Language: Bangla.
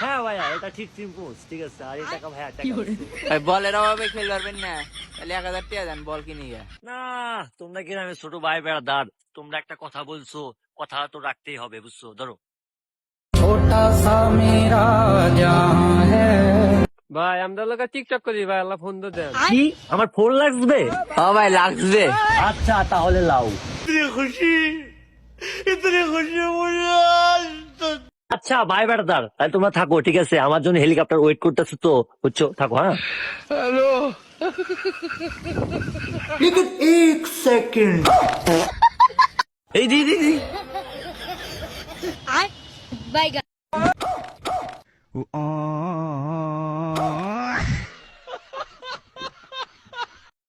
হ্যাঁ ভাই ওটা হ্যাঁ ঠিক আছে। টাকা ভাইয়া অভাবে খেলতে পারবেন না। তাহলে এক হাজার বল কিনে না তোমরা কি আমি ছোট ভাই বেড়া দাঁড় তোমরা একটা কথা বলছো কথা তো রাখতেই হবে বুঝছ? ধরো। ভাই আমরা লোক টিকটক করি ভাই আল্লাহ ফোন তো দেন। কি? আমার ফোন লাগবে? ও ভাই লাগবে। আচ্ছা তাহলে লাও। আচ্ছা ভাই বেড়াদার তাহলে তোমরা থাকো ঠিক আছে? আমার জন্য হেলিকপ্টার ওয়েট করতেছো তো বুঝছ? থাকো হ্যাঁ? এই দি দি দি Bye, guys. Oh,